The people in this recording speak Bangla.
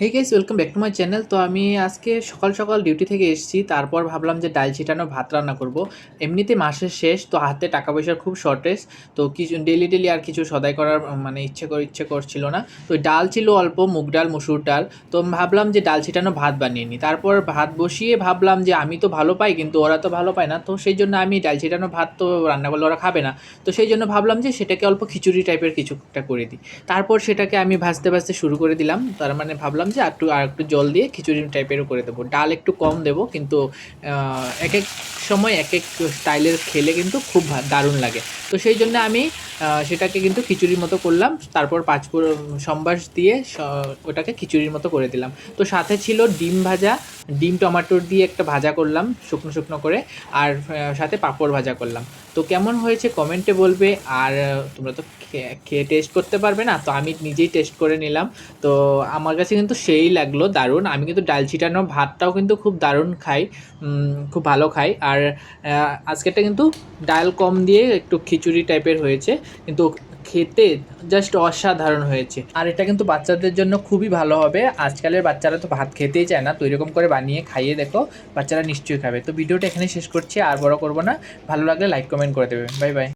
Hey guys welcome back to my channel তো আমি আজকে সকাল সকাল ডিউটি থেকে এসেছি। তারপর ভাবলাম যে ডাল ছিটানো, ভাত রান্না করব। এমনিতে মাসের শেষ, তো হাতে টাকা পয়সার খুব শর্টেজ তো কিছু ডেলি ডেলি আর কিছু সদাই করার মানে ইচ্ছে করে, ইচ্ছে করছিল না। তো ডাল ছিল অল্প, মুগ ডাল, মুসুর ডাল। তো ভাবলাম যে ডাল ছিটানো, ভাত বানিয়ে নিই। তারপর ভাত বসিয়ে ভাবলাম যে আমি তো ভালো পাই, কিন্তু ওরা তো ভালো পায় না। তো সেই জন্য আমি ডাল ছিটানো, ভাত তো রান্না করলে ওরা খাবে না। তো সেই জন্য ভাবলাম যে সেটাকে অল্প খিচুড়ি টাইপের কিছু একটা করে দিই। তারপর সেটাকে আমি ভাজতে ভাজতে শুরু করে দিলাম। তার মানে ভাবলাম যে একটু, আর একটু জল দিয়ে খিচুড়ি টাইপেরও করে দেবো। ডাল একটু কম দেবো, কিন্তু এক এক সময় এক এক স্টাইলের খেলে কিন্তু খুব দারুণ লাগে। তো সেই জন্য আমি সেটাকে কিন্তু খিচুড়ির মতো করলাম, তারপর পাঁচ সম্বাস দিয়ে ওটাকে খিচুড়ির মতো করে দিলাম। তো সাথে ছিল ডিম ভাজা ডিম টমাটোর দিয়ে একটা ভাজা করলাম, শুকনো শুকনো করে, আর সাথে পাঁপড় ভাজা করলাম। তো কেমন হয়েছে কমেন্টে বলবে, আর তোমরা তো খেয়ে টেস্ট করতে পারবে না, তো আমি নিজেই টেস্ট করে নিলাম। তো আমার কাছে কিন্তু সেই লাগল দারুণ। আমি কিন্তু ডাল ছিটানো ভাতটাও কিন্তু খুব দারুণ খাই খুব ভালো খাই। আর আজকেরটা কিন্তু ডাল কম দিয়ে একটু খিচুড়ি টাইপের হয়েছে, কিন্তু খেতে জাস্ট অসাধারণ হয়েছে। আর এটা কিন্তু বাচ্চাদের জন্য খুবই ভালো হবে। আজকালের বাচ্চারা তো ভাত খেতেই চায় না, তো এরকম করে বানিয়ে খাইয়ে দেখো, বাচ্চারা নিশ্চয়ই খাবে। তো ভিডিওটা এখানে শেষ করছি, আর বড় করব না। ভালো লাগলে লাইক কমেন্ট করে দেবে। Bye bye